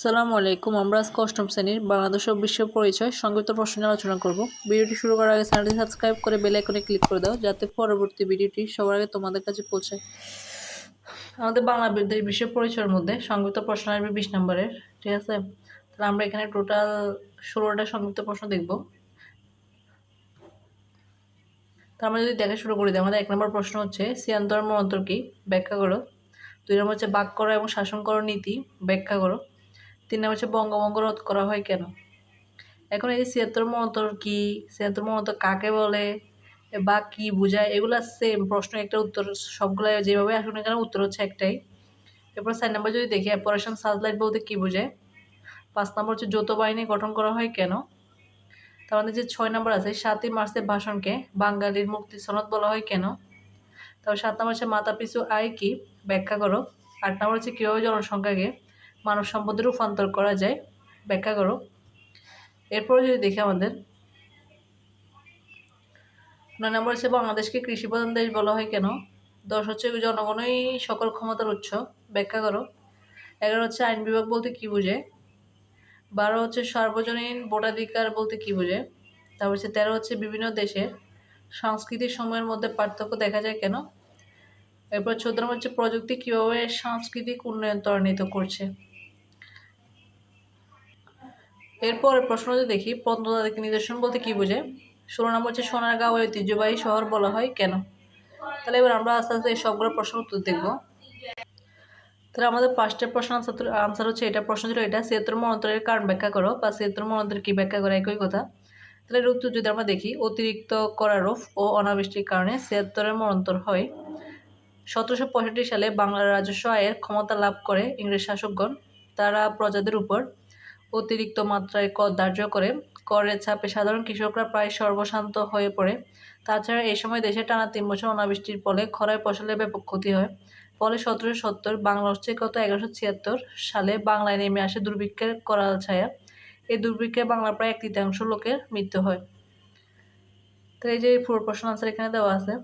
সালামু আলাইকুম, আমরা আজকে অষ্টম শ্রেণির বাংলাদেশ ও বিশ্ব পরিচয় সংক্ষিপ্ত প্রশ্ন আলোচনা করব। ভিডিওটি শুরু করার আগে চ্যানেলটি সাবস্ক্রাইব করে বেল আইকনে ক্লিক করে দাও, যাতে পরবর্তী ভিডিওটি সবার আগে তোমাদের কাছে পৌঁছায় আমাদের বাংলাদেশ বিশ্ব পরিচয়ের মধ্যে সংক্ষিপ্ত প্রশ্ন আসবে বিশ নম্বরের, ঠিক আছে? তাহলে আমরা এখানে টোটাল ষোলোটা সংক্ষিপ্ত প্রশ্ন দেখব। তো আমরা যদি দেখা শুরু করি, আমাদের এক নম্বর প্রশ্ন হচ্ছে সিয়ান্তর মন্ত্র কি? ব্যাখ্যা করো। দুই নম্বর হচ্ছে বাক করো এবং শাসন করো নীতি, ব্যাখ্যা করো। তিন নম্বর হচ্ছে বঙ্গভঙ্গ রোধ করা হয় কেন? এখন এই ছিয়াত্তর মন্তর কি? ছিয়াত্তর মন্তর কাকে বলে? বা কি বোঝায়? এগুলো সেম প্রশ্ন একটা উত্তর, সবগুলো যেভাবে আসুন কেন উত্তর হচ্ছে একটাই। এরপর চার নম্বর যদি দেখি অপারেশন সাজলাইট বলতে কী বোঝায়? পাঁচ নম্বর হচ্ছে যৌথ বাহিনী গঠন করা হয় কেন? তার মধ্যে যে ছয় নম্বর আছে, সাতই মার্চের ভাষণকে বাঙালির মুক্তি সনদ বলা হয় কেন? তারপর সাত নম্বর হচ্ছে মাথা পিছু আয় কি? ব্যাখ্যা করো। আট নম্বর হচ্ছে কীভাবে জনসংখ্যাকে মানব সম্পদে রূপান্তর করা যায়। ব্যাখ্যা করো। এরপরে যদি দেখি আমাদের, নয় নম্বর হচ্ছে বাংলাদেশকে কৃষি প্রধান দেশ বলা হয় কেন? দশ হচ্ছে জনগণই সকল ক্ষমতার উৎস। ব্যাখ্যা করো। এগারো হচ্ছে আইন বিভাগ বলতে কী বোঝে বারো হচ্ছে সার্বজনীন ভোটাধিকার বলতে কী বোঝে তারপর হচ্ছে তেরো হচ্ছে বিভিন্ন দেশের সাংস্কৃতিক সময়ের মধ্যে পার্থক্য দেখা যায় কেন? এরপর চোদ্দ নম্বর হচ্ছে প্রযুক্তি কীভাবে সাংস্কৃতিক উন্নয়ন ত্বরান্বিত করছে? এরপর প্রশ্ন যদি দেখি, প্রত্নতাত্ত্বিক নিদর্শন বলতে কি বোঝে ষোলো নম্বর হচ্ছে সোনারগাঁও ঐতিহ্যবাহী শহর বলা হয় কেন? তাহলে এবার আমরা আস্তে আস্তে এই সবগুলো প্রশ্ন উত্তর দেখব। তাহলে আমাদের পাঁচটা প্রশ্ন আনসার হচ্ছে এটা প্রশ্ন ছিল এটা, ছিয়াত্তর মনন্তরের কারণ ব্যাখ্যা করো বা ছিয়াত্তর মনন্তর কী ব্যাখ্যা করো? একই কথা। তাহলে এর উত্তর যদি আমরা দেখি, অতিরিক্ত করারোফ ও অনাবৃষ্টির কারণে ছিয়াত্তরের মনন্তর হয়। সতেরোশো পঁয়ষট্টি সালে বাংলার রাজস্ব আয়ের ক্ষমতা লাভ করে ইংরেজ শাসকগণ, তারা প্রজাদের উপর অতিরিক্ত মাত্রায় কর ধার্য করে। করের চাপে সাধারণ কৃষকরা প্রায় সর্বশান্ত হয়ে পড়ে। তাছাড়া এই সময় দেশে টানা তিন বছর অনাবৃষ্টির ফলে খরায় ফসলের ব্যাপক ক্ষতি হয়। ফলে সতেরোশো সত্তর, বাংলা হচ্ছে গত এগারোশো ছিয়াত্তর সালে বাংলায় নেমে আসে দুর্ভিক্ষের করাল ছায়া। এই দুর্ভিক্ষে বাংলার প্রায় এক তৃতীয়াংশ লোকের মৃত্যু হয়। তো এই যে পুরো প্রশ্ন আনসার এখানে দেওয়া আছে।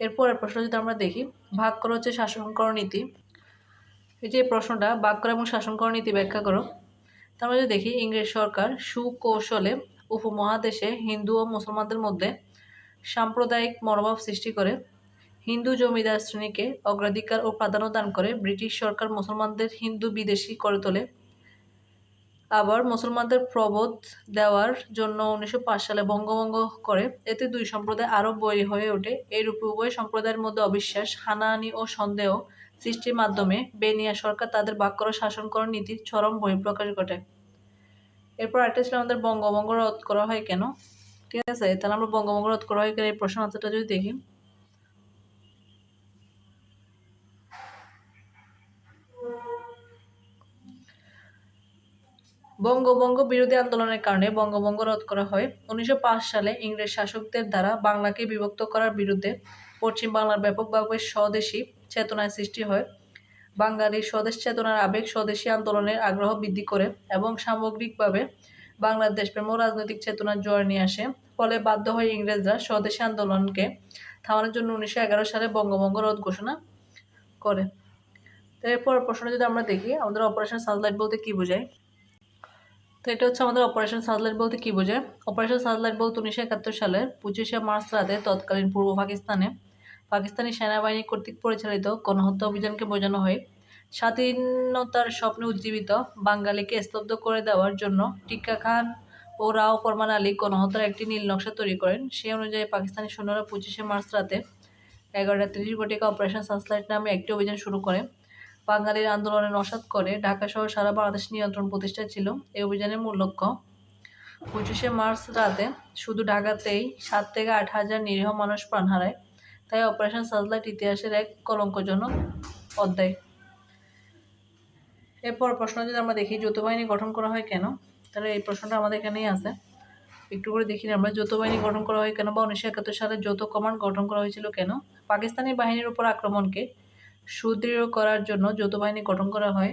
এরপরের প্রশ্ন যদি আমরা দেখি, ভাগ করা হচ্ছে শাসন কর নীতি। এই যে প্রশ্নটা, ভাগ করা এবং শাসন কর নীতি ব্যাখ্যা করো। তার মধ্যে দেখি ইংরেজ সরকার সুকৌশলে উপমহাদেশে হিন্দু ও মুসলমানদের মধ্যে সাম্প্রদায়িক মনোভাব সৃষ্টি করে। হিন্দু জমিদার শ্রেণীকে অগ্রাধিকার ও প্রাধান্য দান করে ব্রিটিশ সরকার মুসলমানদের হিন্দু বিদেশি করে তোলে। আবার মুসলমানদের প্রবোধ দেওয়ার জন্য উনিশশো পাঁচ সালে বঙ্গভঙ্গ করে। এতে দুই সম্প্রদায় আরও বৈরী হয়ে ওঠে। এই রূপে উভয় সম্প্রদায়ের মধ্যে অবিশ্বাস, হানাহানি ও সন্দেহ সৃষ্টির মাধ্যমে বেনিয়া সরকার তাদের বাক্যর শাসন করার নীতির চরম বহিঃপ্রকাশ ঘটে। এরপর একটা ছিল আমাদের বঙ্গভঙ্গ রদ করা হয় কেন? ঠিক আছে, তাহলে আমরা বঙ্গভঙ্গ রদ করা হয় কেন? এই প্রশ্ন আনসারটা যদি দেখি। বঙ্গভঙ্গ বিরোধী আন্দোলনের কারণে বঙ্গভঙ্গ রদ করা হয়। উনিশশো পাঁচ সালে ইংরেজ শাসকদের দ্বারা বাংলাকে বিভক্ত করার বিরুদ্ধে পশ্চিম বাংলার ব্যাপকভাবে স্বদেশী চেতনায় সৃষ্টি হয়। বাঙালির স্বদেশ চেতনার আবেগ স্বদেশী আন্দোলনের আগ্রহ বৃদ্ধি করে এবং সামগ্রিকভাবে বাংলাদেশ দেশপ্রেম ও রাজনৈতিক চেতনার জয় নিয়ে আসে। ফলে বাধ্য হয়ে ইংরেজরা স্বদেশী আন্দোলনকে থামানোর জন্য উনিশশো এগারো সালে বঙ্গভঙ্গ রোধ ঘোষণা করে। তো এরপর প্রশ্নটা যদি আমরা দেখি, আমাদের অপারেশন সানলাইট বলতে কী বোঝায়? তো এটা হচ্ছে আমাদের অপারেশন সানলাইট বলতে কী বোঝায়? অপারেশন সানলাইট বলতে উনিশশো একাত্তর সালের পঁচিশে মার্চ রাতে তৎকালীন পূর্ব পাকিস্তানে পাকিস্তানি সেনাবাহিনী কর্তৃক পরিচালিত গণহত্যা অভিযানকে বোঝানো হয়। স্বাধীনতার স্বপ্নে উজ্জীবিত বাঙালিকে স্তব্ধ করে দেওয়ার জন্য টিক্কা খান ও রাও ফরমান আলী গণহত্যার একটি নীল নকশা তৈরি করেন। সেই অনুযায়ী পাকিস্তানি সৈন্যরা পঁচিশে মার্চ রাতে এগারোটা তিরিশ ঘটিকা অপারেশন সানলাইট নামে একটি অভিযান শুরু করে। বাঙালির আন্দোলনে নসাদ করে ঢাকা সহ সারা বাংলাদেশ নিয়ন্ত্রণ প্রতিষ্ঠা ছিল। এই অভিযানের মূল লক্ষ্য পঁচিশে মার্চ রাতে শুধু ঢাকাতেই সাত থেকে আট হাজার নিরীহ মানুষ প্রাণ হারায়। তাই অপারেশন সানলাইট ইতিহাসের এক কলঙ্কজনক অধ্যায়। এরপর প্রশ্ন যদি আমরা দেখি, যৌথ বাহিনী গঠন করা হয় কেন? তাহলে এই প্রশ্নটা আমাদের এখানেই আছে। একটু করে দেখি আমরা, যৌথ বাহিনী গঠন করা হয় কেন বা উনিশশো একাত্তর সালে যৌথ কমান্ড গঠন করা হয়েছিল কেন? পাকিস্তানি বাহিনীর উপর আক্রমণকে সুদৃঢ় করার জন্য যৌথ বাহিনী গঠন করা হয়।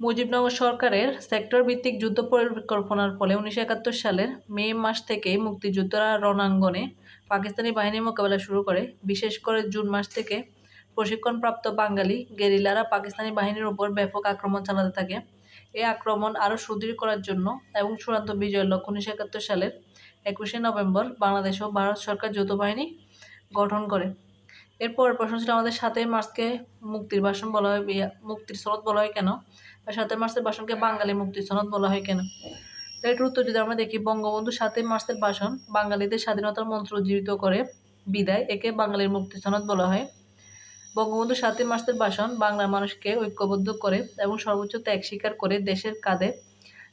মুজিবনগর সরকারের সেক্টর ভিত্তিক যুদ্ধ পরিকল্পনার ফলে উনিশশো একাত্তর সালের মে মাস থেকে মুক্তিযোদ্ধারা রণাঙ্গনে পাকিস্তানি বাহিনীর মোকাবেলা শুরু করে। বিশেষ করে জুন মাস থেকে প্রশিক্ষণপ্রাপ্ত বাঙালি গেরিলারা পাকিস্তানি বাহিনীর উপর ব্যাপক আক্রমণ চালাতে থাকে। এই আক্রমণ আরও সুদৃঢ় করার জন্য এবং চূড়ান্ত বিজয়ের লক্ষ্য উনিশশো একাত্তর সালের একুশে নভেম্বর বাংলাদেশ ও ভারত সরকার যৌথ বাহিনী গঠন করে। এরপর প্রশ্ন ছিল আমাদের সাতই মার্চকে মুক্তির ভাষণ বলা হয় মুক্তির সনদ বলা হয় কেন? বা সাতই মার্চের ভাষণকে বাঙালি মুক্তির সনদ বলা হয় কেন? এটার উত্তর যদি আমরা দেখি, বঙ্গবন্ধু সাতই মার্চের ভাষণ বাঙালিদের স্বাধীনতার মন্ত্র উজ্জীবিত করে বিদায়, একে বাঙালির মুক্তি সনদ বলা হয়। বঙ্গবন্ধু সাতই মার্চের ভাষণ বাংলার মানুষকে ঐক্যবদ্ধ করে এবং সর্বোচ্চ ত্যাগ স্বীকার করে দেশের কাঁধে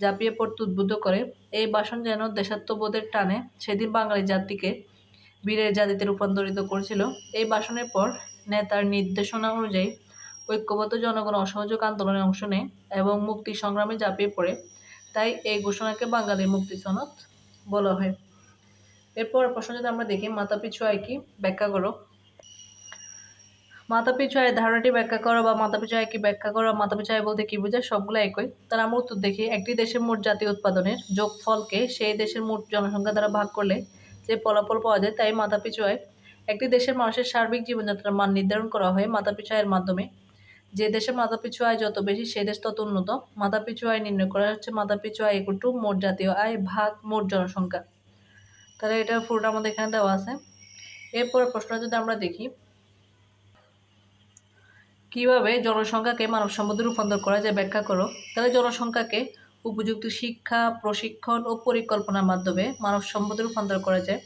ঝাঁপিয়ে পড়তে উদ্বুদ্ধ করে। এই ভাষণ যেন দেশাত্মবোধের টানে সেদিন বাঙালি জাতিকে বীরের জাতিতে রূপান্তরিত করেছিল। এই ভাষণের পর নেতার নির্দেশনা অনুযায়ী ঐক্যবদ্ধ জনগণ অসহযোগ আন্দোলনে অংশ নেয় এবং মুক্তি সংগ্রামে ঝাঁপিয়ে পড়ে। তাই এই ঘোষণাকে বাঙালির মুক্তি সনদ বলা হয়। এরপর প্রশ্ন যদি আমরা দেখি মাথা পিছু আয় কি? ব্যাখ্যা করো। মাথা পিছু আয় ধারণাটি ব্যাখ্যা করো বা মাথা পিছু আয় কি ব্যাখ্যা করো? মাথা পিছু আয় বলতে কি বোঝায়? সবগুলো একই। তাহলে আমরা উত্তর দেখি, একটি দেশের মোট জাতীয় উৎপাদনের যোগফলকে সেই দেশের মোট জনসংখ্যা দ্বারা ভাগ করলে যে ফলাফল পাওয়া যায়, তাই মাথা পিছু আয়। একটি দেশের মানুষের সার্বিক জীবনযাত্রার মান নির্ধারণ করা হয় মাথা পিছু আয়ের মাধ্যমে। যে দেশে মাথা পিছু আয় যত বেশি সেই দেশ তত উন্নত। মাথা পিছু আয় নির্ণয় করা হচ্ছে মাথা পিছু আয় ইকুয়াল টু মোট জাতীয় আয় ভাগ মোট জনসংখ্যা। তাহলে এটা পুরোটা আমাদের এখানে দেওয়া আছে। এরপর প্রশ্ন যদি আমরা দেখি, কীভাবে জনসংখ্যাকে মানব সম্পদে রূপান্তর করা যায় ব্যাখ্যা করো। তাহলে জনসংখ্যাকে উপযুক্ত শিক্ষা, প্রশিক্ষণ ও পরিকল্পনার মাধ্যমে মানব সম্পদে রূপান্তর করা যায়।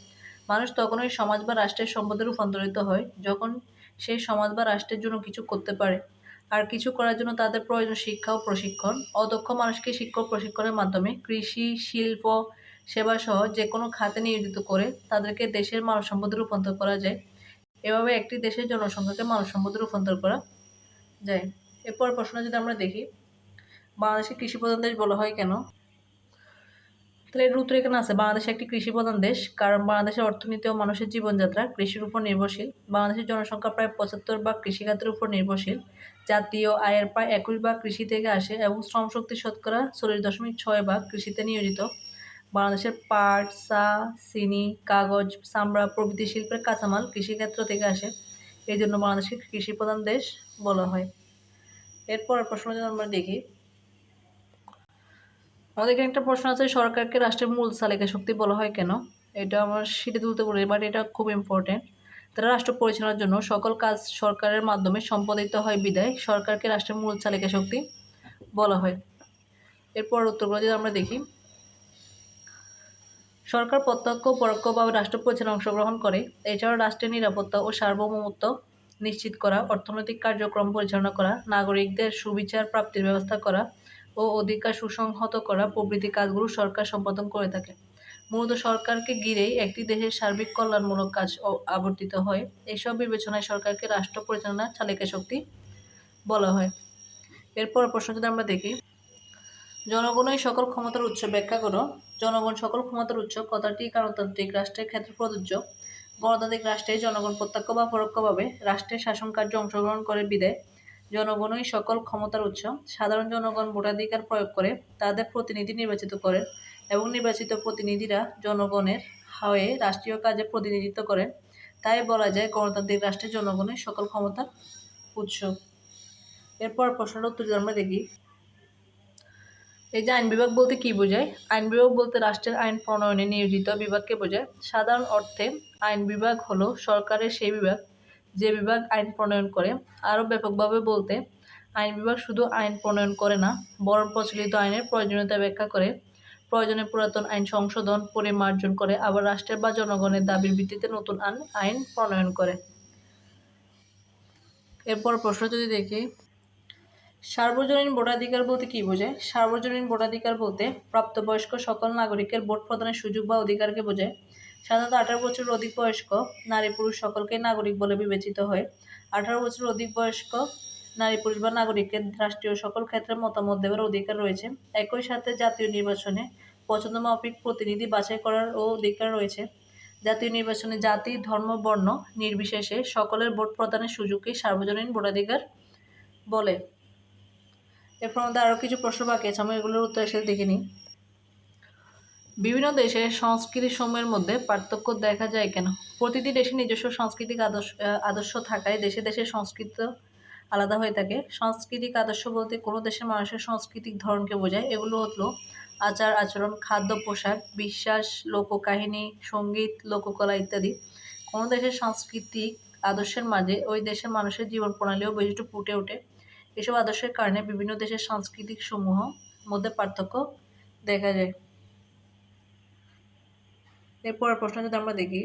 মানুষ তখনই সমাজ বা রাষ্ট্রের সম্পদে রূপান্তরিত হয় যখন সেই সমাজ বা রাষ্ট্রের জন্য কিছু করতে পারে। আর কিছু করার জন্য তাদের প্রয়োজন শিক্ষা ও প্রশিক্ষণ। অদক্ষ মানুষকে শিক্ষক প্রশিক্ষণের মাধ্যমে কৃষি, শিল্প, সেবা সহ যে কোনো খাতে নিয়োজিত করে তাদেরকে দেশের মানব সম্পদে রূপান্তর করা যায়। এভাবে একটি দেশের জনসংখ্যাকে মানব সম্পদে রূপান্তর করা যায়। এরপর প্রশ্ন যদি আমরা দেখি, বাংলাদেশে কৃষি প্রধান দেশ বলা হয় কেন? তাহলে এখানে আছে বাংলাদেশ একটি কৃষি প্রধান দেশ। কারণ বাংলাদেশের অর্থনীতি ও মানুষের জীবনযাত্রা কৃষির উপর নির্ভরশীল। বাংলাদেশের জনসংখ্যা প্রায় পঁচাত্তর ভাগ কৃষিখাতের উপর নির্ভরশীল। জাতীয় আয়ের প্রায় একুশ ভাগ কৃষি থেকে আসে এবং শ্রম শক্তি শতকরা চল্লিশ দশমিক ছয় ভাগ কৃষিতে নিয়োজিত। বাংলাদেশের পাট, চা, চিনি, কাগজ, চামড়া প্রভৃতি শিল্পের কাঁচামাল কৃষিক্ষেত্র থেকে আসে। এই জন্য বাংলাদেশকে কৃষি প্রধান দেশ বলা হয়। এরপর প্রশ্ন যদি আমরা দেখি। আমাদের এখানে একটা প্রশ্ন আছে, সরকারকে রাষ্ট্রের মূল চালিকা শক্তি বলা হয় কেন? এটা আমার সিটে তুলতে বলি বাট এটা খুব ইম্পর্টেন্ট তারা রাষ্ট্র পরিচালনার জন্য সকল কাজ সরকারের মাধ্যমে সম্পাদিত হয় বিদায়, সরকারকে রাষ্ট্রের মূল চালিকা শক্তি বলা হয়। এরপর উত্তরগুলো যদি আমরা দেখি। সরকার প্রত্যক্ষ ও পরোক্ষভাবে রাষ্ট্র পরিচালনায় অংশগ্রহণ করে, এছাড়াও রাষ্ট্রের নিরাপত্তা ও সার্বভৌমত্ব নিশ্চিত করা, অর্থনৈতিক কার্যক্রম পরিচালনা করা, নাগরিকদের সুবিচার প্রাপ্তির ব্যবস্থা করা ও অধিকার সুসংহত করা প্রভৃতি কাজগুলো সরকার সম্পাদন করে থাকে। মূলত সরকারকে ঘিরেই একটি দেশের সার্বিক কল্যাণমূলক কাজ আবর্তিত হয়। এসব বিবেচনায় সরকারকে রাষ্ট্র পরিচালনার চালিকা শক্তি বলা হয়। এরপর প্রশ্ন যদি আমরা দেখি জনগণই সকল ক্ষমতার উৎস ব্যাখ্যা করো। জনগণ সকল ক্ষমতার উৎস কথাটি গণতান্ত্রিক রাষ্ট্রের ক্ষেত্রে প্রযোজ্য। গণতান্ত্রিক রাষ্ট্রে জনগণ প্রত্যক্ষ বা পরোক্ষভাবে রাষ্ট্রের শাসন কার্য অংশগ্রহণ করে বিদায়। জনগণই সকল ক্ষমতার উৎস। সাধারণ জনগণ ভোটাধিকার প্রয়োগ করে তাদের প্রতিনিধি নির্বাচিত করে এবং নির্বাচিত প্রতিনিধিরা জনগণের হয়ে রাষ্ট্রীয় কাজে প্রতিনিধিত্ব করেন তাই বলা যায় গণতান্ত্রিক রাষ্ট্রে জনগণের সকল ক্ষমতার উৎস। এরপর প্রশ্নটা উত্তর আমরা দেখি। এই যে আইন বিভাগ বলতে কি বোঝায়? আইন বিভাগ বলতে রাষ্ট্রের আইন প্রণয়নে নিয়োজিত বিভাগকে বোঝায়। সাধারণ অর্থে আইন বিভাগ হলো সরকারের সেই বিভাগ যে বিভাগ আইন প্রণয়ন করে আরও ব্যাপকভাবে বলতে, আইন বিভাগ শুধু আইন প্রণয়ন করে না, বরং প্রচলিত আইনের প্রয়োজনীয়তা ব্যাখ্যা করে, প্রয়োজনে পুরাতন আইন সংশোধন পরিমার্জন করে, আবার রাষ্ট্রের বা জনগণের দাবির ভিত্তিতে নতুন আইন আইন প্রণয়ন করে। এরপর প্রশ্ন যদি দেখি, সার্বজনীন ভোটাধিকার বলতে কি বোঝায়? সার্বজনীন ভোটাধিকার বলতে প্রাপ্তবয়স্ক সকল নাগরিকের ভোট প্রদানের সুযোগ বা অধিকারকে বোঝায়। সাধারণত আঠারো বছর অধিক বয়স্ক নারী পুরুষ সকলকে নাগরিক বলে বিবেচিত হয়। আঠারো বছর অধিক বয়স্ক নারী পুরুষ বা নাগরিককে রাষ্ট্রীয় সকল ক্ষেত্রে মতামত দেওয়ার অধিকার রয়েছে। একই সাথে জাতীয় নির্বাচনে পছন্দ মাফিক প্রতিনিধি বাছাই করার ও অধিকার রয়েছে। জাতীয় নির্বাচনে জাতি, ধর্ম, বর্ণ নির্বিশেষে সকলের ভোট প্রদানের সুযোগকে সার্বজনীন ভোটাধিকার বলে। এরপর আমাদের আরও কিছু প্রশ্ন বাকি আছে, আমি এগুলোর উত্তর এসে দেখে নিই। বিভিন্ন দেশের সংস্কৃতি সমূহের মধ্যে পার্থক্য দেখা যায় কেন? প্রতিটি দেশের নিজস্ব সাংস্কৃতিক আদর্শ আদর্শ থাকায় দেশে দেশে সংস্কৃত আলাদা হয়ে থাকে। সাংস্কৃতিক আদর্শ বলতে কোনো দেশের মানুষের সাংস্কৃতিক ধরনকে বোঝায়। এগুলো হলো আচার, আচরণ, খাদ্য, পোশাক, বিশ্বাস, লোককাহিনী, সংগীত, লোককলা ইত্যাদি। কোনো দেশের সাংস্কৃতিক আদর্শের মাঝে ওই দেশের মানুষের জীবন প্রণালী ও বৈশিষ্ট্য ফুটে ওঠে। এসব আদর্শের কারণে বিভিন্ন দেশের সাংস্কৃতিক সমূহ মধ্যে পার্থক্য দেখা যায়। এরপরের প্রশ্ন যদি আমরা দেখি।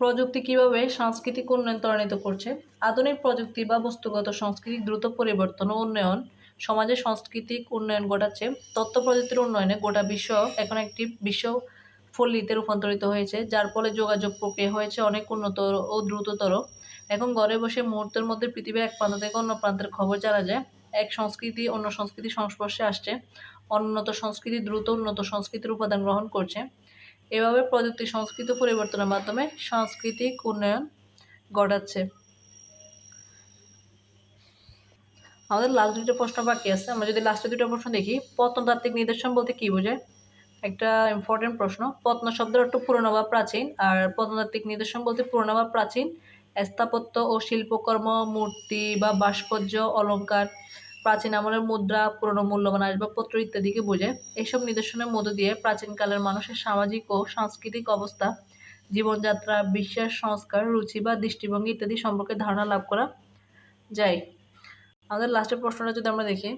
প্রযুক্তি কীভাবে সাংস্কৃতিক উন্নয়ন ত্বরান্বিত করছে? আধুনিক প্রযুক্তি বা বস্তুগত সাংস্কৃতিক দ্রুত পরিবর্তন ও উন্নয়ন সমাজে সাংস্কৃতিক উন্নয়ন ঘটাচ্ছে। তথ্য প্রযুক্তির উন্নয়নে গোটা বিশ্ব এখন একটি বিশ্ব ফল্লিতে রূপান্তরিত হয়েছে, যার ফলে যোগাযোগ প্রক্রিয়া হয়েছে অনেক উন্নত ও দ্রুততর। এখন ঘরে বসে মুহূর্তের মধ্যে পৃথিবীর এক প্রান্ত থেকে অন্য প্রান্তের খবর জানা যায়। এক সংস্কৃতি অন্য সংস্কৃতির সংস্পর্শে আসছে। অনুন্নত সংস্কৃতি দ্রুত উন্নত সংস্কৃতির উপাদান গ্রহণ করছে। এভাবে প্রযুক্তি সংস্কৃতি পরিবর্তনের মাধ্যমে সাংস্কৃতিক উন্নয়ন ঘটাচ্ছে। আমাদের লাস্ট দুটো প্রশ্ন বাকি আছে। আমরা যদি লাস্টের দুটো প্রশ্ন দেখি, প্রত্নতাত্ত্বিক নিদর্শন বলতে কি বোঝায়? একটা ইম্পর্টেন্ট প্রশ্ন। প্রত্ন শব্দের অর্থ পুরনো বা প্রাচীন, আর প্রত্নতাত্ত্বিক নিদর্শন বলতে পুরনো বা প্রাচীন, স্থাপত্য ও শিল্পকর্ম, মূর্তি বা ভাস্কর্য অলংকার প্রাচীন আমলের মুদ্রা, পুরনো মূল্যবান আসবাবপত্র ইত্যাদিকে বোঝায় এইসব নিদর্শনের মধ্য দিয়ে প্রাচীনকালের মানুষের সামাজিক ও সাংস্কৃতিক অবস্থা, জীবনযাত্রা, বিশ্বাস, সংস্কার, রুচি বা দৃষ্টিভঙ্গি ইত্যাদি সম্পর্কে ধারণা লাভ করা যায়। আমাদের লাস্টের প্রশ্নটা যদি আমরা দেখি,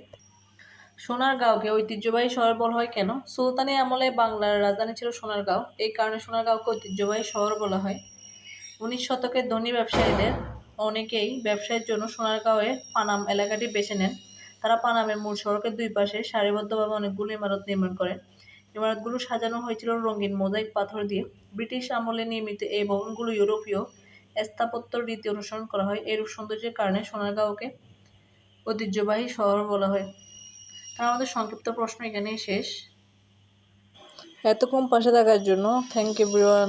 সোনারগাঁওকে ঐতিহ্যবাহী শহর বলা হয় কেন? সুলতানি আমলে বাংলার রাজধানী ছিল সোনারগাঁও, এই কারণে সোনারগাঁওকে ঐতিহ্যবাহী শহর বলা হয়। উনিশ শতকের ধনী ব্যবসায়ীদের অনেকেই ব্যবসায়ের জন্য সোনারগাঁওয়ে পানাম এলাকাটি বেছে নেন। তারা পানামের মূল সড়কের দুই পাশে সারিবদ্ধভাবে অনেকগুলো ইমারত নির্মাণ করেন ইমারতগুলো সাজানো হয়েছিল রঙিন মোজাইক পাথর দিয়ে। ব্রিটিশ আমলে নির্মিত এই ভবনগুলো ইউরোপীয় স্থাপত্য রীতি অনুসরণ করা হয়। এরূপ সৌন্দর্যের কারণে সোনারগাঁওকে ঐতিহ্যবাহী শহর বলা হয়। তার আমাদের সংক্ষিপ্ত প্রশ্ন এখানেই শেষ। এতক্ষণ পাশে থাকার জন্য থ্যাংক ইউ এভরিওয়ান